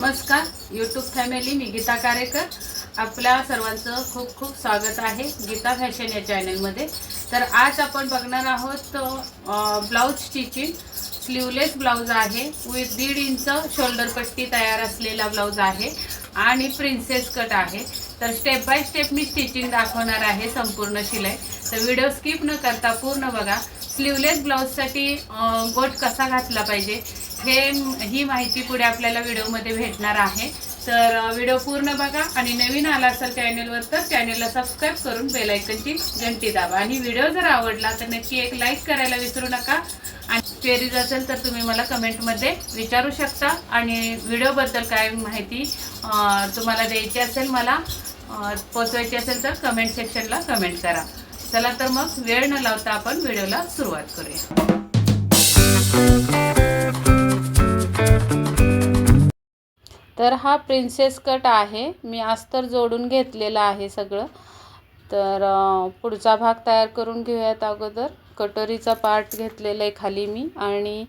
नमस्कार YouTube family मी गीता कारेकर. आपल्या सर्वांचं खूप खूप स्वागत आहे गीता फॅशन या चॅनलमध्ये तर आज आपण बघणार आहोत ब्लाऊज स्टिचिंग स्लीवलेस ब्लाऊज आहे. विथ दीड इंच शोल्डर पट्टी तयार असलेला ब्लाऊज आहे. आणि प्रिन्सेस कट आहे. तर स्टेप बाय स्टेप मी स्टिचिंग दाखवणार आहे संपूर्ण शिलाई. तर व्हिडिओ स्किप न करता पूर्ण बघा. स्लीवलेस ब्लाऊजसाठी गोट कसा घातला पाहिजे हे ही माहिती पुढे आपल्याला व्हिडिओमध्ये भेटणार आहे. तर व्हिडिओ पूर्ण बघा आणि नवीन आला असेल चॅनेलवर तर चॅनेलला सबस्क्राईब करून बेलायकनची घंटी दाबा. आणि व्हिडिओ जर आवडला तर नक्की एक लाईक करायला विसरू नका. आणि क्वेरीज असेल तर तुम्ही मला कमेंटमध्ये विचारू शकता. आणि व्हिडिओबद्दल काय माहिती तुम्हाला द्यायची असेल मला पोचवायची असेल तर कमेंट सेक्शनला कमेंट करा. चला तर मग वेळ न लावता आपण व्हिडिओला सुरुवात करूया. तर हा प्रिन्सेस कट आहे. मी अस्तर जोडून घेतलेला आहे सगळं. तर पुढचा भाग तयार करून घेऊयात अगोदर. कटोरीचा पार्ट घेतलेला आहे खाली मी आणि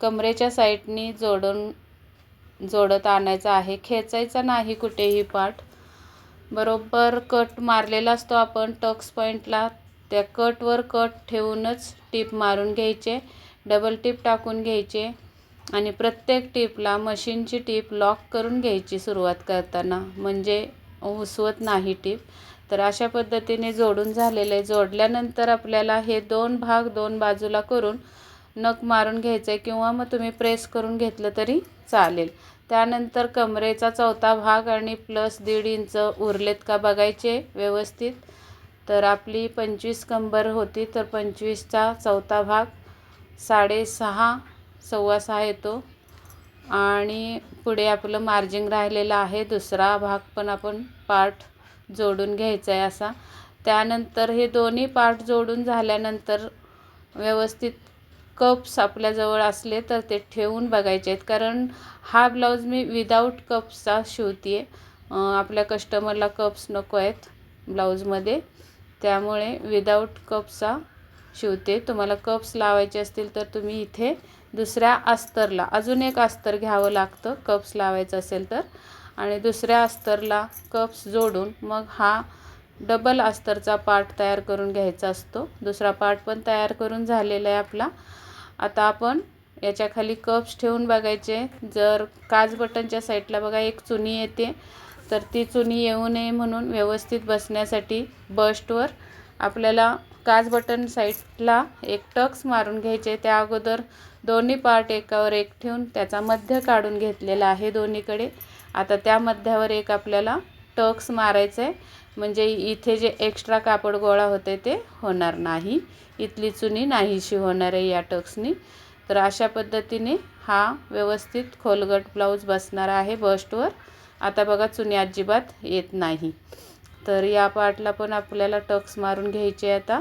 कमरेच्या साईडनी जोडून जोडत आणायचा आहे. खेचायचा नाही कुठेही पार्ट बरोबर कट मारलेला असतो आपण टक्स पॉईंटला त्या कटवर कट ठेवूनच टीप मारून घ्यायचे डबल टीप टाकून घ्यायचे आणि प्रत्येक टीपला मशीनची टीप लॉक करून घ्यायची सुरुवात करताना. म्हणजे उसवत नाही टीप तर अशा पद्धतीने जोडून झालेलं आहे जोडल्यानंतर आपल्याला हे दोन भाग दोन बाजूला करून नख मारून घ्यायचं आहे किंवा मग तुम्ही प्रेस करून घेतलं तरी चालेल. त्यानंतर कमरेचा चौथा भाग आणि प्लस दीड इंच उरलेत का बघायचे? व्यवस्थित. तर आपली पंचवीस कंबर होती तर पंचवीसचा चौथा भाग साडेसहा सव्वा सहा येतो. आणि पुढे आपलं मार्जिंग राहिलेलं आहे दुसरा भाग पण आपण पार्ट जोडून घ्यायचा आहे असा. त्यानंतर हे दोन्ही पार्ट जोडून झाल्यानंतर व्यवस्थित कप्स आपल्याजवळ असले तर ते ठेवून बघायचे आहेत. कारण हा ब्लाऊज मी विदाऊट कप्सचा शिवते आहे आपल्या कस्टमरला कप्स नको आहेत ब्लाऊजमध्ये त्यामुळे विदाऊट कप्सचा शिवते. तुम्हाला कप्स लावायचे असतील तर तुम्ही इथे दुसऱ्या अस्तरला अजून एक अस्तर घ्यावं लागतं कप्स लावायचं असेल तर. आणि दुसऱ्या अस्तरला कप्स जोडून मग हा डबल अस्तरचा पार्ट तयार करून घ्यायचा असतो. दुसरा पार्ट पण तयार करून झालेला आहे आपला. आता आपण याच्याखाली कप्स ठेवून बघायचे. जर काज बटनच्या साईडला बघा एक चुनी येते. तर ती चुनी येऊ नये म्हणून व्यवस्थित बसण्यासाठी बस्टवर आपल्याला काज बटन साईडला एक टक्स मारून घ्यायचे. त्या अगोदर दोन्ही पार्ट एकावर एक ठेवून त्याचा मध्य काढून घेतलेला आहे दोन्हीकडे. आता त्या मध्यावर एक आपल्याला टक्स मारायचं आहे म्हणजे इथे जे एक्स्ट्रा कापड गोळा होते ते होणार नाही. इथली चुनी नाहीशी होणार आहे या टक्सनी. तर अशा पद्धतीने हा व्यवस्थित खोलगट ब्लाऊज बसणार आहे बस्टवर. आता बघा चुनी अजिबात येत नाही. तर या पार्टला पण आपल्याला टक्स मारून घ्यायचे आता.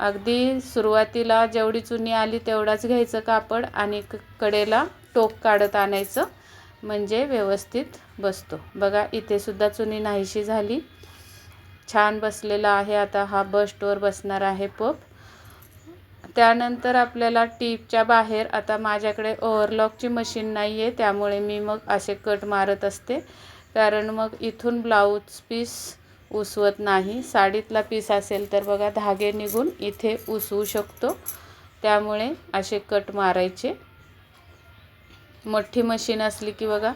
अगदी सुरुवातीला जेवढी चुनी आली तेवढाच घ्यायचं कापड आणि क कडेला टोक काढत आणायचं. म्हणजे व्यवस्थित बसतो. बघा इथे सुद्धा चुनी नाहीशी झाली. छान बसलेला आहे. आता हा बस्टवर बसणार आहे पप. त्यानंतर आपल्याला टीपच्या बाहेर आता माझ्याकडे ओव्हरलॉकची मशीन नाही आहे त्यामुळे मी मग असे कट मारत असते. कारण मग इथून ब्लाऊज पीस उसवत नाही. साडीतला पीस असेल तर बघा धागे निघून इथे उसवू शकतो. त्यामुळे असे कट मारायचे. मोठी मशीन असली की बघा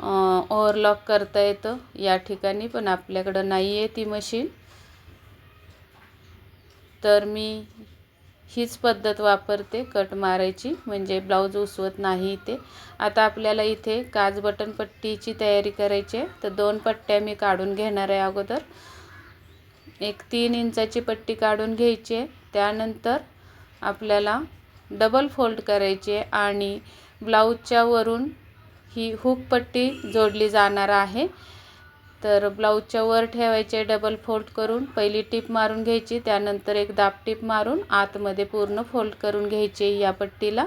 ओव्हरलॉक करता येतं. या ठिकाणी पण आपल्याकडं नाही आहे ती मशीन. तर मी हीच पद्धत वापरते कट मारायची. म्हणजे ब्लाऊज उसवत नाही इथे. आता आपल्याला इथे काज बटन पट्टीची तयारी करायची आहे. तर दोन पट्ट्या मी काढून घेणार आहे अगोदर. एक तीन इंचाची पट्टी काढून घ्यायची आहे. त्यानंतर आपल्याला डबल फोल्ड करायची आहे आणि ब्लाऊजच्या वरून ही हुक पट्टी जोडली जाणार आहे. तर ब्लाऊजच्या वर ठेवायचे डबल फोल्ड करून पहिली टीप मारून घ्यायची त्यानंतर एक दाब टीप मारून आतमध्ये पूर्ण फोल्ड करून घ्यायचे या पट्टीला.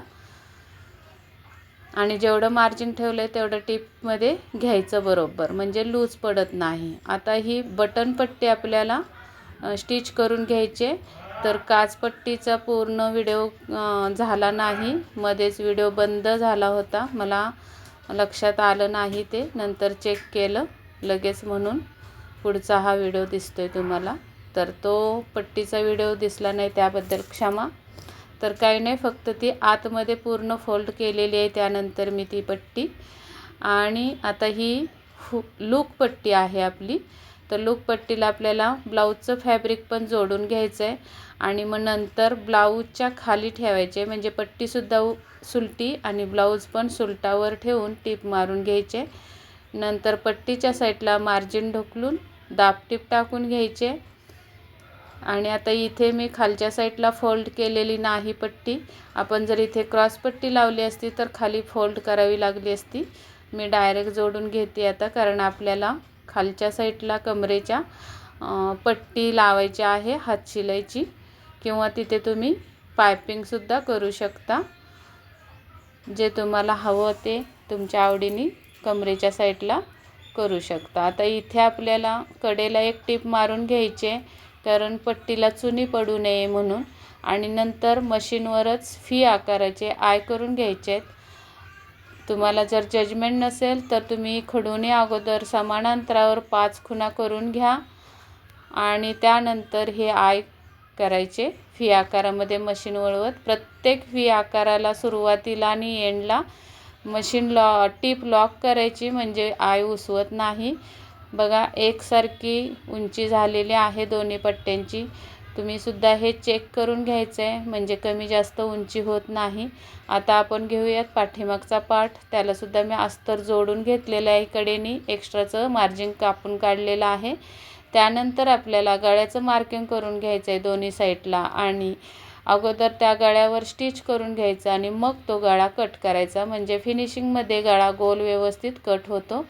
आणि जेवढं मार्जिन ठेवलं आहे तेवढं टीपमध्ये घ्यायचं बरोबर म्हणजे लूज पडत नाही. आता ही बटन पट्टी आपल्याला स्टिच करून घ्यायचे. तर काचपट्टीचा पूर्ण व्हिडिओ झाला नाही. मध्येच व्हिडिओ बंद झाला होता. मला लक्षात आलं नाही ते. नंतर चेक केलं लगेच म्हणून. पुढचा हा व्हिडिओ दिसतो आहे तुम्हाला. तर तो पट्टीचा व्हिडिओ दिसला नाही त्याबद्दल क्षमा. तर काही नाही फक्त ती आतमध्ये पूर्ण फोल्ड केलेली आहे त्यानंतर मी ती पट्टी. आणि आता ही फु लूक पट्टी आहे आपली. तर लूक पट्टीला आपल्याला ब्लाऊजचं फॅब्रिक पण जोडून घ्यायचं आहे आणि मग नंतर ब्लाऊजच्या खाली ठेवायचे म्हणजे पट्टीसुद्धा उ- सुलटी आणि ब्लाऊज पण सुलटावर ठेवून टीप मारून घ्यायचे. नंतर पट्टीच्या साईडला मार्जिन ढोकलून दाबटीप टाकून घ्यायचे. आणि आता इथे मी खालच्या साईडला फोल्ड केलेली नाही पट्टी. आपण जर इथे क्रॉस पट्टी लावली असती तर खाली फोल्ड करावी लागली असती. मी डायरेक्ट जोडून घेते आता कारण आपल्याला खालच्या साईडला कमरेच्या पट्टी लावायची आहे हात शिलाईची. किंवा तिथे तुम्ही पायपिंगसुद्धा करू शकता. जे तुम्हाला हवं ते तुमच्या आवडीने कमरेच्या साईडला करू शकता. आता इथे आपल्याला कडेला एक टीप मारून घ्यायचे कारण पट्टीला चुनी पडू नये म्हणून. आणि नंतर मशीनवरच फी आकाराचे आय करून घ्यायचे आहेत. तुम्हाला जर जजमेंट नसेल तर तुम्ही खडूने अगोदर समान अंतरावर पाच खुणा करून घ्या. आणि त्यानंतर हे आय करायचे. फी आकारामध्ये मशीन वळवत प्रत्येक फी आकाराला सुरुवातीला आणि एंडला मशीन लॉ टीप लॉक करायची म्हणजे आय उसवत नाही. बघा एकसारखी उंची झालेली आहे दोन्ही पट्ट्यांची. तुम्हीसुद्धा हे चेक करून घ्यायचं आहे म्हणजे कमी जास्त उंची होत नाही. आता आपण घेऊयात पाठीमागचा पाठ त्यालासुद्धा मी अस्तर जोडून घेतलेलं आहे कडेनी एक्स्ट्राचं मार्जिन कापून काढलेलं आहे. त्यानंतर आपल्याला गळ्याचं मार्किंग करून घ्यायचं आहे दोन्ही साईडला आणि अगोदर त्या गळ्यावर स्टिच करून घ्यायचा आणि मग तो गळा कट करायचा. म्हणजे फिनिशिंगमध्ये गळा गोल व्यवस्थित कट होतो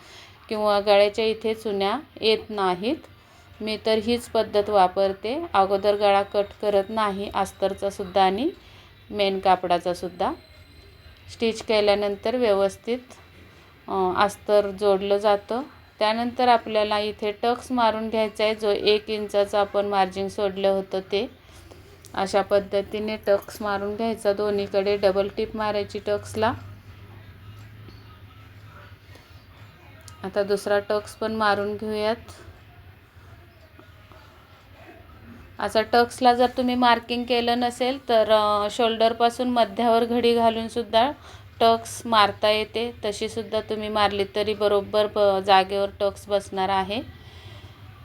किंवा गळ्याच्या इथे चुन्या येत नाहीत. मी तर हीच पद्धत वापरते. अगोदर गळा कट करत नाही अस्तरचा सुद्धा आणि मेन कापडाचा सुद्धा. स्टिच केल्यानंतर व्यवस्थित अस्तर जोडलं जातं. त्यानंतर आपल्याला इथे टक्स मारून घ्यायचा आहे. जो एक इंचाचं आपण मार्जिन सोडलं होतं ते. अशा पद्धतीने टक्स मारून घ्यायचा. दोन्हीकडे डबल टिप मारायची टक्सला. आता दुसरा टक्स पण मारून घेऊयात. असा टक्सला जर तुम्ही मार्किंग केलं नसेल तर शोल्डरपासून मध्यावर घडी घालून सुद्धा टक्स मारता येते. तशीसुद्धा तुम्ही मारली तरी बरोबर ब जागेवर टक्स बसणार आहे.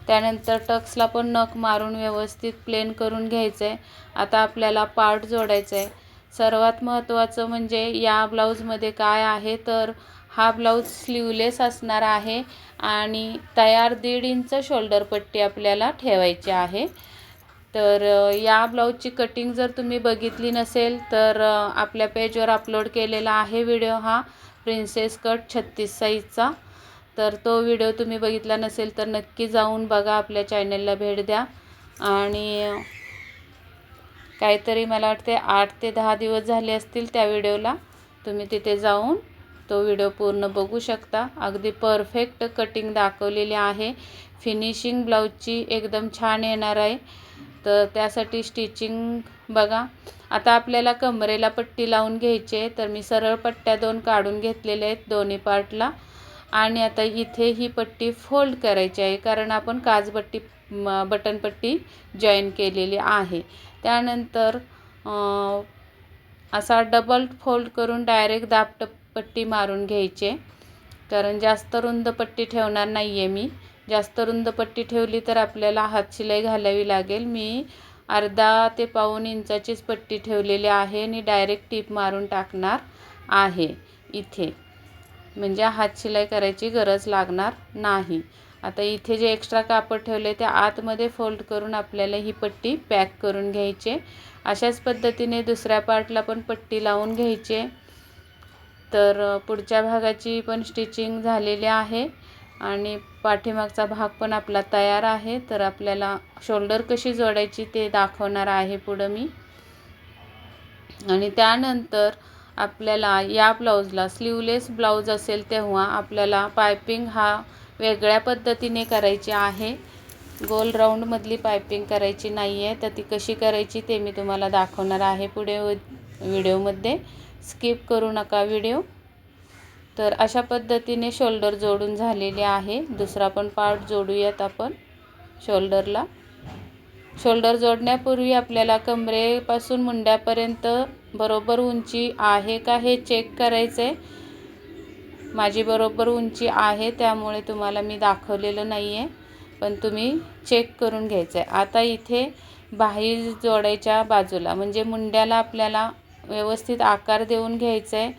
त्यानंतर टक्सला पण नख मारून व्यवस्थित प्लेन करून घ्यायचं आहे आता आपल्याला पार्ट जोडायचं आहे सर्वात महत्त्वाचं म्हणजे या ब्लाऊजमध्ये काय आहे तर हा ब्लाऊज स्लीवलेस असणार आहे आणि तयार दीड इंच शोल्डर पट्टी आपल्याला ठेवायची आहे. तर या ब्लाऊजची कटिंग जर तुम्ही बघितली नसेल तर आपल्या पेजवर अपलोड केलेला आहे व्हिडिओ हा प्रिन्सेस कट छत्तीस साईजचा तर तो व्हिडिओ तुम्ही बघितला नसेल तर नक्की जाऊन बघा आपल्या चॅनलला भेट द्या. आणि काहीतरी मला वाटते आठ ते दहा दिवस झाले असतील त्या व्हिडिओला तुम्ही तिथे जाऊन तो व्हिडिओ पूर्ण बघू शकता. अगदी परफेक्ट कटिंग दाखवलेली आहे. फिनिशिंग ब्लाऊजची एकदम छान येणार आहे. तर त्यासाठी स्टिचिंग बघा. आता आपल्याला कमरेला पट्टी लावून घ्यायची आहे तर मी सरळ पट्ट्या दोन काढून घेतलेल्या आहेत दोन्ही पार्टला. आणि आता इथे ही पट्टी फोल्ड करायची आहे कारण आपण काजपट्टी बटनपट्टी जॉईन केलेली आहे. त्यानंतर असा डबल फोल्ड करून डायरेक्ट दाबट पट्टी मारून घ्यायचे कारण जास्त रुंद पट्टी ठेवणार नाही आहे मी. जास्त रुंद पट्टी ठेवली तर आपल्याला हात शिलाई घालावी लागेल. मी अर्धा ते पाऊन इंचाचीच पट्टी ठेवलेली आहे आणि डायरेक्ट टीप मारून टाकणार आहे इथे. म्हणजे हात शिलाई करायची गरज लागणार नाही. आता इथे जे एक्स्ट्रा कापड ठेवले ते आतमध्ये फोल्ड करून आपल्याला ही पट्टी पॅक करून घ्यायचे. अशाच पद्धतीने दुसऱ्या पार्टला पण पट्टी लावून घ्यायचे. तर पुढच्या भागाची पण स्टिचिंग झालेली आहे. आणि पाठीमागचा भाग पण आपला तयार आहे. तर आपल्याला शोल्डर कशी जोडायची ते दाखवणार आहे पुढं मी. आणि त्यानंतर आपल्याला या ब्लाऊजला स्लीवलेस ब्लाऊज असेल तेव्हा आपल्याला पायपिंग हा वेगळ्या पद्धतीने करायची आहे. गोल राऊंडमधली पायपिंग करायची नाही आहे तर ती कशी करायची ते मी तुम्हाला दाखवणार आहे पुढे व्हिडिओमध्ये. स्किप करू नका व्हिडिओ. तर अशा पद्धतीने शोल्डर जोडून झालेले आहे. दुसरा पण पार्ट जोडूयात आपण शोल्डरला. शोल्डर जोडण्यापूर्वी आपल्याला कमरेपासून मुंड्यापर्यंत बरोबर उंची आहे का हे चेक करायचं आहे माझी बरोबर उंची आहे त्यामुळे तुम्हाला मी दाखवलेलं नाही आहे पण तुम्ही चेक करून घ्यायचं आहे आता इथे बाहेर जोडायच्या बाजूला म्हणजे मुंड्याला आपल्याला व्यवस्थित आकार देऊन घ्यायचं आहे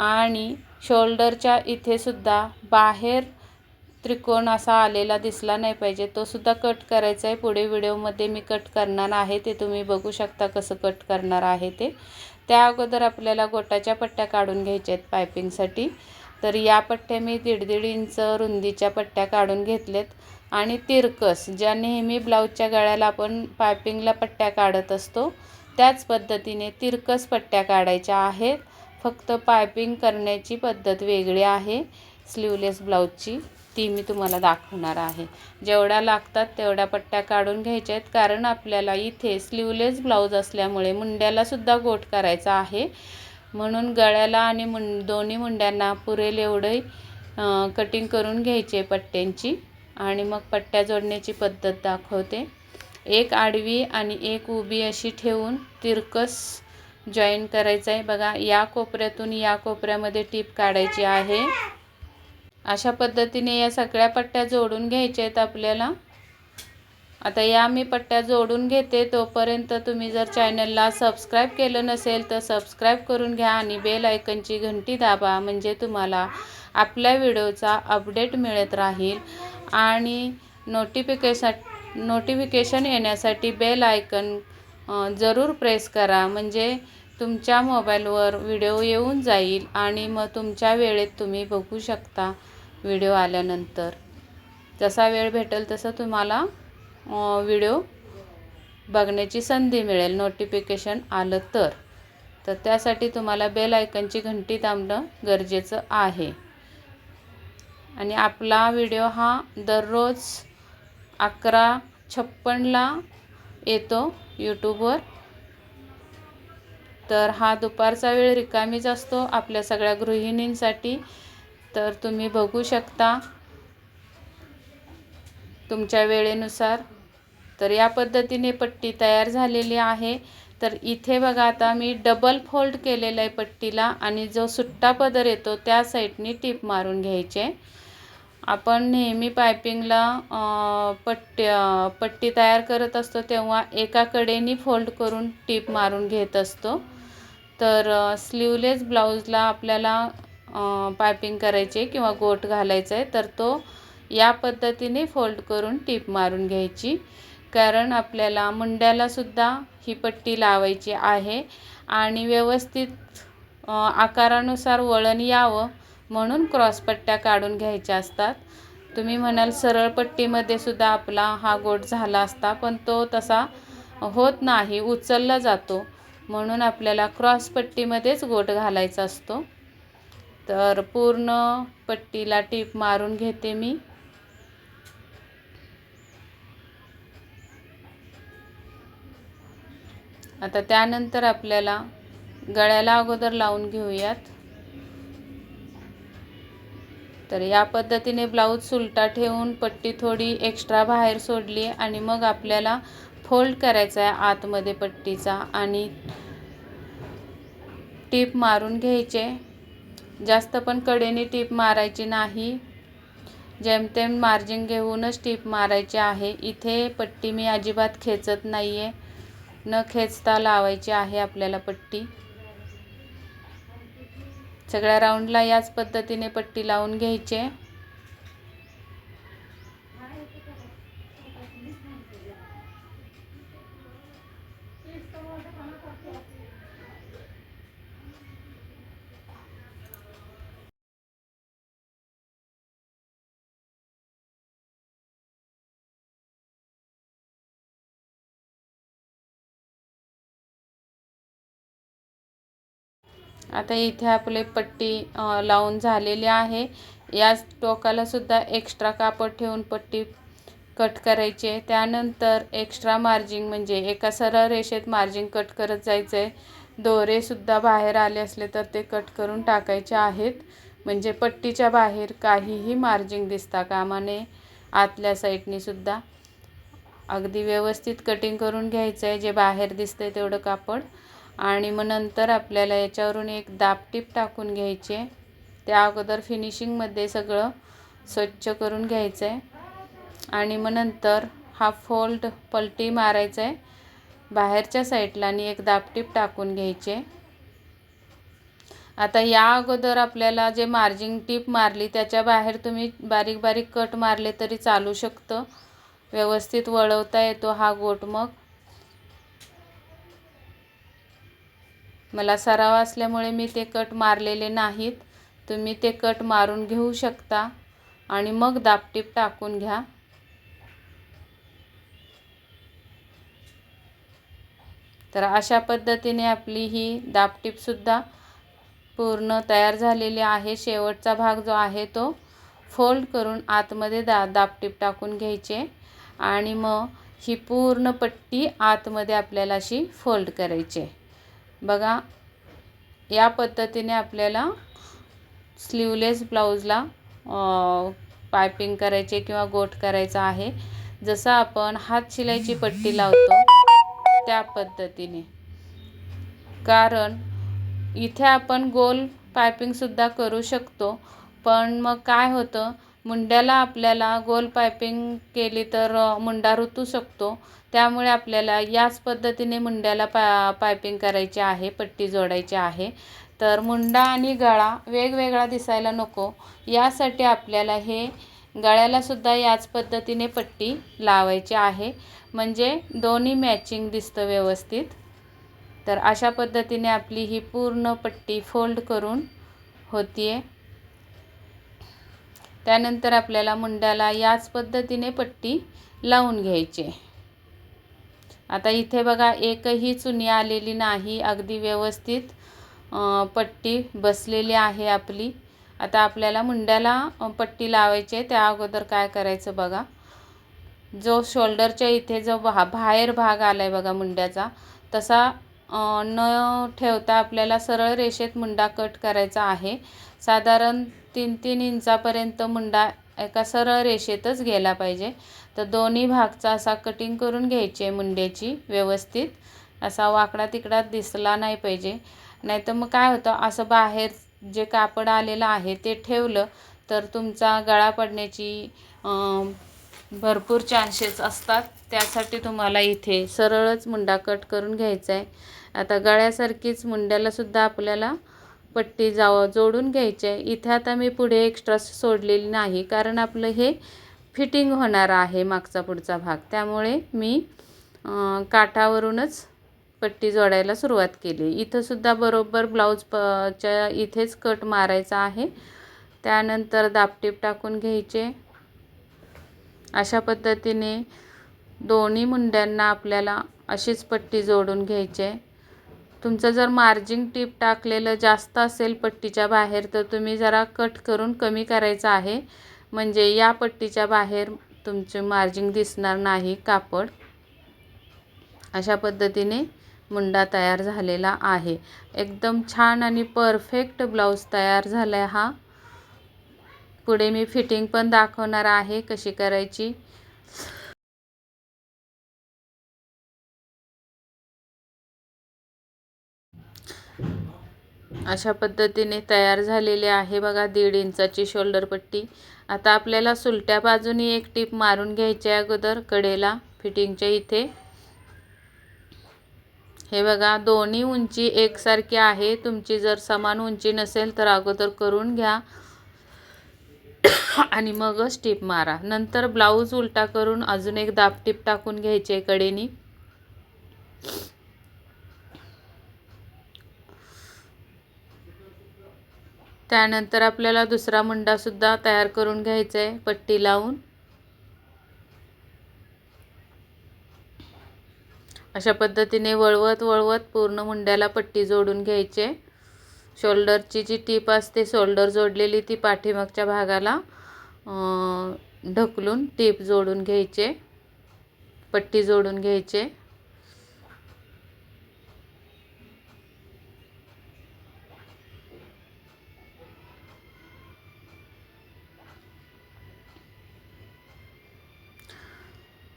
आणि शोल्डरच्या इथेसुद्धा बाहेर त्रिकोण असा आलेला दिसला नाही पाहिजे. तो सुद्धा कट करायचा आहे. पुढे व्हिडिओमध्ये मी कट करणार आहे. ते तुम्ही बघू शकता कसं कट करणार आहे ते. त्या अगोदर आपल्याला गोटाच्या पट्ट्या काढून घ्यायच्या आहेत पायपिंगसाठी. तर या पट्ट्या मी दीड दीड इंच रुंदीच्या पट्ट्या काढून घेतलेत. आणि तिरकस ज्या नेहमी ब्लाऊजच्या गळ्याला आपण पायपिंगला पट्ट्या काढत असतो त्याच पद्धतीने तिरकस पट्ट्या काढायच्या आहेत. फक्त पायपिंग करण्याची पद्धत वेगळी आहे. स्लीवलेस ब्लाऊजची ती मी तुम्हाला दाखवणार आहे. जेवढ्या लागतात तेवढ्या पट्ट्या काढून घ्यायच्या आहेत कारण आपल्याला इथे स्लीवलेस ब्लाऊज असल्यामुळे मुंड्यालासुद्धा गोट करायचा आहे. म्हणून गळ्याला आणि मुं दोन्ही मुंड्यांना पुरेल एवढे कटिंग करून घ्यायचे पट्ट्यांची. आणि मग पट्ट्या जोडण्याची पद्धत दाखवते. एक आडवी आणि एक उभी अशी ठेवून तिरकस जॉईन करायचं आहे. बघा या कोपऱ्यातून या कोपऱ्यामध्ये टीप काढायची आहे. अशा पद्धतीने या सगळ्या पट्ट्या जोडून घ्यायच्या आहेत आपल्याला. आता या मी पट्ट्या जोडून घेते. तोपर्यंत तुम्ही जर चॅनलला सबस्क्राईब केलं नसेल तर सबस्क्राईब करून घ्या आणि बेल आयकनची घंटी दाबा म्हणजे तुम्हाला आपल्या व्हिडिओचा अपडेट मिळत राहील. आणि नोटिफिकेशन नोटिफिकेशन येण्यासाठी बेल आयकन जरूर प्रेस करा. म्हणजे तुमच्या मोबाईलवर व्हिडिओ येऊन जाईल आणि मग तुमच्या वेळेत तुम्ही बघू शकता व्हिडिओ आल्यानंतर. जसा वेळ भेटेल तसं तुम्हाला व्हिडिओ बघण्याची संधी मिळेल नोटिफिकेशन आलं तर. तर त्यासाठी तुम्हाला बेल आयकनची घंटी दाबणं गरजेचं आहे. आणि आपला व्हिडिओ हा दररोज अकरा छप्पनला येतो. यूट्यूबवर. तर हा दुपारचा वेळ रिकामीच असतो आपल्या सगळ्या गृहिणींसाठी. तर तुम्ही बघू शकता तुमच्या वेळेनुसार. तर या पद्धतीने पट्टी तयार झालेली आहे. तर इथे बघा आता मी डबल फोल्ड केलेला आहे पट्टीला आणि जो सुट्टा पदर येतो त्या साईडनी टीप मारून घ्यायचे. आपण नेहमी पायपिंगला पट्ट पट्टी तयार करत असतो तेव्हा एका कडेने फोल्ड करून टीप मारून घेत असतो. तर स्लीवलेस ब्लाऊजला आपल्याला पायपिंग करायचे किंवा गोट घालायचं आहे तर तो या पद्धतीने फोल्ड करून टीप मारून घ्यायची. कारण आपल्याला मुंड्यालासुद्धा ही पट्टी लावायची आहे आणि व्यवस्थित आकारानुसार वळण यावं म्हणून क्रॉसपट्ट्या काढून घ्यायच्या असतात. तुम्ही म्हणाल सरळ पट्टीमध्ये सुद्धा आपला हा गोट झाला असता पण तो तसा होत नाही उचलला जातो. म्हणून आपल्याला क्रॉस पट्टीमध्येच गोट घालायचा असतो. तर पूर्ण पट्टीला टीप मारून घेते मी. आता त्यानंतर आपल्याला गळ्याला अगोदर लावून घेऊयात. तर या पद्धतीने ब्लाऊज सुलटा ठेवून पट्टी थोडी एक्स्ट्रा बाहेर सोडली आणि मग आपल्याला फोल्ड करायचा आहे आतमध्ये पट्टीचा आणि टीप मारून घ्यायचे. जास्त पण कडेने टीप मारायची नाही. जेमतेम मार्जिन घेऊनच टीप मारायची आहे. इथे पट्टी मी अजिबात खेचत नाही आहे न खेचता लावायची आहे आपल्याला पट्टी. सगळ्या राऊंडला याच पद्धतीने पट्टी लावून घ्यायचे. आता इथे आपले पट्टी लावून झालेली आहे. याच टोकाला सुद्धा एक्स्ट्रा कापड ठेवून पट्टी कट करायचे त्यानंतर एक्स्ट्रा मार्जिंग म्हणजे एका सरळ रेषेत मार्जिंग कट करत जायचं आहे दोरेसुद्धा बाहेर आले असले तर ते कट करून टाकायचे आहेत. म्हणजे पट्टीच्या बाहेर काहीही मार्जिंग दिसता कामा नये आतल्या साईडनीसुद्धा अगदी व्यवस्थित कटिंग करून घ्यायचं आहे जे बाहेर दिसतं आहे तेवढं कापड. आणि मग नंतर आपल्याला याच्यावरून एक दापटीप टाकून घ्यायचे. त्या अगोदर फिनिशिंगमध्ये सगळं स्वच्छ करून घ्यायचं आहे आणि मग नंतर हा फोल्ड पलटी मारायचा आहे बाहेरच्या साईडला आणि एक दापटीप टाकून घ्यायचे. आता या अगोदर आपल्याला जे मार्जिंग टीप मारली त्याच्या बाहेर तुम्ही बारीक बारीक कट मारले तरी चालू शकतं. व्यवस्थित वळवता येतो हा गोट मग. मला सराव असल्यामुळे मी ते कट मारलेले नाहीत. तुम्ही ते कट मारून घेऊ शकता. आणि मग दापटीप टाकून घ्या. तर अशा पद्धतीने आपली ही दापटीपसुद्धा पूर्ण तयार झालेली आहे. शेवटचा भाग जो आहे तो फोल्ड करून आतमध्ये दा दापटीप टाकून घ्यायचे. आणि मग ही पूर्ण पट्टी आतमध्ये आपल्याला अशी फोल्ड करायची बघा या पद्धतीने आपल्याला स्लीवलेस ब्लाऊजला पायपिंग करायचे किंवा गोट करायचा आहे. जसं आपण हात शिलाईची पट्टी लावतो त्या पद्धतीने. कारण इथे आपण गोल पायपिंगसुद्धा करू शकतो. पण मग काय होतं मुंड्याला आपल्याला गोल पायपिंग केली तर मुंडा रुतू शकतो. त्यामुळे आपल्याला याच पद्धतीने मुंड्याला पा पायपिंग करायची आहे पट्टी जोडायची आहे. तर मुंडा आणि गळा वेगवेगळा दिसायला नको. यासाठी आपल्याला हे गळ्यालासुद्धा याच पद्धतीने पट्टी लावायची आहे. म्हणजे दोन्ही मॅचिंग दिसतं व्यवस्थित. तर अशा पद्धतीने आपली ही पूर्ण पट्टी फोल्ड करून होती आहे त्यानंतर आपल्याला मुंड्याला याच पद्धतीने पट्टी लावून घ्यायची. आता इथे बघा एकही चुनी आलेली नाही. अगदी व्यवस्थित पट्टी बसलेली आहे आपली. आता आपल्याला मुंड्याला पट्टी लावायची आहे. त्या अगोदर काय करायचं बघा. जो शोल्डरच्या इथे जो भा बाहेर भाग आला आहे बघा मुंड्याचा तसा न ठेवता आपल्याला सरळ रेषेत मुंडा कट करायचा आहे. साधारण तीन तीन इंचापर्यंत मुंडा एका सरळ रेषेतच गेला पाहिजे. तर दोन्ही भागचा असा कटिंग करून घ्यायची आहे मुंड्याची व्यवस्थित. असा वाकडा तिकडा दिसला नाही पाहिजे. नाहीतर मग काय होतं असं बाहेर जे कापड आलेलं आहे ते ठेवलं तर तुमचा गळा पडण्याची भरपूर चान्सेस असतात. त्यासाठी तुम्हाला इथे सरळच मुंडा कट करून घ्यायचा आहे आता गळ्यासारखीच मुंड्यालासुद्धा आपल्याला पट्टी जावं जोडून घ्यायची आहे इथे आता मी पुढे एक्स्ट्रा सोडलेली नाही कारण आपलं हे फिटिंग होणार आहे मागचा पुढचा भाग. त्यामुळे मी काठावरूनच पट्टी जोडायला सुरुवात केली. इथंसुद्धा बरोबर ब्लाऊज पच्या इथेच कट मारायचा आहे. त्यानंतर दापटीप टाकून घ्यायचे. अशा पद्धतीने दोन्ही मुंड्यांना आपल्याला अशीच पट्टी जोडून घ्यायची. आहे तुमचं जर मार्जिंग टीप टाकलेलं जास्त असेल पट्टीच्या बाहेर तर तुम्ही जरा कट करून कमी करायचं आहे. म्हणजे या पट्टीच्या बाहेर तुमचे मार्जिंग दिसणार नाही कापड. अशा पद्धतीने मुंडा तयार झालेला आहे. एकदम छान आणि परफेक्ट ब्लाऊज तयार झाला आहे हा. पुढे मी फिटिंग पण दाखवणार आहे कशी करायची. अशा पद्धतीने तयार झालेले आहे बघा दीड इंचाची शोल्डर पट्टी. आता आपल्याला सुलट्या बाजूनी एक टीप मारून घ्यायची आहे अगोदर कडेला फिटिंगच्या इथे. हे बघा दोन्ही उंची एकसारखी आहे. तुमची जर समान उंची नसेल तर अगोदर करून घ्या. आणि मगच टीप मारा. नंतर ब्लाऊज उलटा करून अजून एक दाब टीप टाकून घ्यायचे कडेनी. त्यानंतर आपल्याला दुसरा मुंडासुद्धा तयार करून घ्यायचा आहे पट्टी लावून. अशा पद्धतीने वळवत वळवत पूर्ण मुंड्याला पट्टी जोडून घ्यायचे शोल्डरची जी टीप असते शोल्डर जोडलेली ती पाठीमागच्या भागाला ढकलून टीप जोडून घ्यायचे पट्टी जोडून घ्यायचे.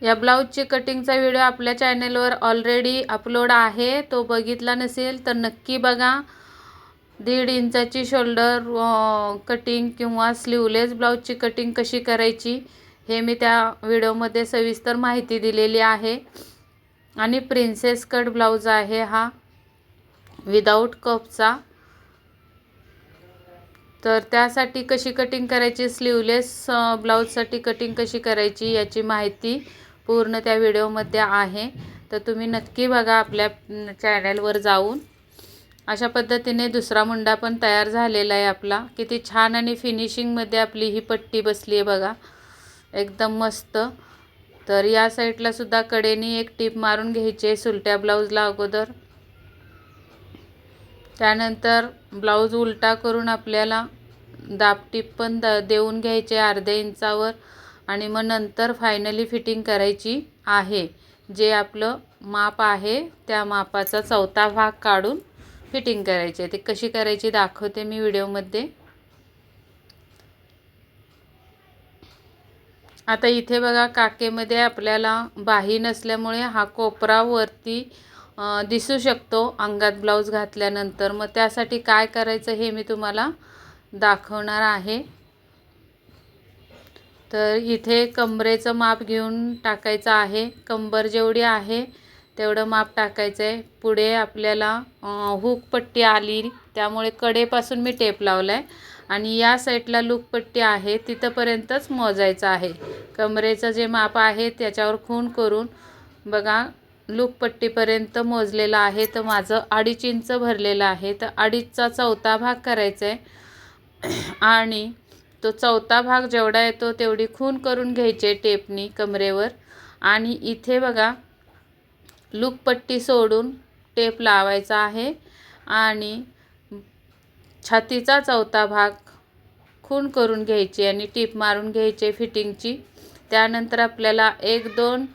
या ब्लाऊजची कटिंगचा व्हिडिओ आपल्या चॅनेलवर ऑलरेडी अपलोड आहे तो बघितला नसेल तर नक्की बघा. दीड इंचाची शोल्डर कटिंग किंवा स्लीवलेस ब्लाऊजची कटिंग कशी करायची हे मी त्या व्हिडिओमध्ये सविस्तर माहिती दिलेली आहे. आणि प्रिन्सेस कट ब्लाऊज आहे हा विदाऊट कपचा तर त्यासाठी कशी कटिंग करायची स्लीवलेस ब्लाऊजसाठी कटिंग कशी करायची याची माहिती पूर्ण त्या व्हिडिओमध्ये आहे. तर तुम्ही नक्की बघा आपल्या चॅनलवर जाऊन. अशा पद्धतीने दुसरा मुंडा पण तयार झालेला आहे आपला. किती छान आणि फिनिशिंगमध्ये आपली ही पट्टी बसली आहे बघा. एकदम मस्त. तर या साईडला सुद्धा कडेनी एक टीप मारून घ्यायची आहे सुलट्या ब्लाऊजला अगोदर. त्यानंतर ब्लाऊज उलटा करून आपल्याला दाबटीप पण द देऊन घ्यायचे अर्ध्या इंचावर. आणि मग नंतर फायनली फिटिंग करायची आहे. जे आपलं माप आहे त्या मापाचा चौथा भाग काढून फिटिंग करायची आहे. ते कशी करायची दाखवते मी व्हिडिओमध्ये. आता इथे बघा काकेमध्ये आपल्याला बाही नसल्यामुळे हा कोपरा वरती दिसू शकतो अंगात ब्लाऊज घातल्यानंतर. मग त्यासाठी काय करायचं हे मी तुम्हाला दाखवणार आहे. तर इथे कमरेचं माप घेऊन टाकायचं आहे. कंबर जेवढी आहे तेवढं माप टाकायचं आहे पुढे आपल्याला हुक पट्टी आली त्यामुळे कडेपासून मी टेप लावला आहे आणि या साईडला लूकपट्टी आहे तिथंपर्यंतच मोजायचं आहे. कमरेचं जे माप आहे त्याच्यावर खून करून बघा लूकपट्टीपर्यंत मोजलेलं आहे. तर माझं अडीच इंच भरलेलं आहे. तर अडीचचा चौथा भाग करायचा आहे आणि तो चौथा भाग जेवढा येतो तेवढी खून करून घ्यायचे टेपनी कमरेवर. आणि इथे बघा लूकपट्टी सोडून टेप लावायचा आहे आणि छातीचा चौथा भाग खूण करून घ्यायची आणि टीप मारून घ्यायचे फिटिंगची. त्यानंतर आपल्याला एक दोन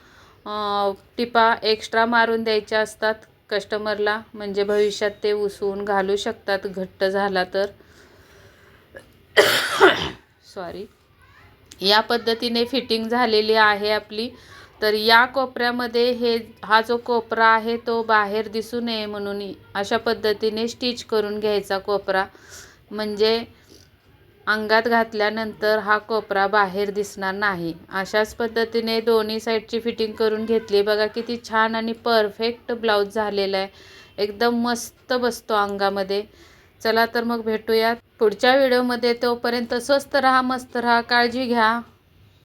टिपा एक्स्ट्रा मारून द्यायच्या असतात कस्टमरला. म्हणजे भविष्यात ते उसवून घालू शकतात. घट्ट झाला तर. सॉरी या पद्धतीने फिटिंग झालेली आहे आपली. तर या कोपऱ्यामध्ये हे हा जो कोपरा आहे तो बाहेर दिसू नये म्हणून अशा पद्धतीने स्टिच करून घ्यायचा कोपरा. म्हणजे अंगात घातल्यानंतर हा कोपरा बाहेर दिसणार नाही. अशाच पद्धतीने दोन्ही साईडची फिटिंग करून घेतली. बघा किती छान आणि परफेक्ट ब्लाऊज झालेला आहे. एकदम मस्त बसतो अंगामध्ये. चला तर मग भेटूयात पुढच्या व्हिडिओमध्ये. तोपर्यंत स्वस्त राहा मस्त राहा काळजी घ्या.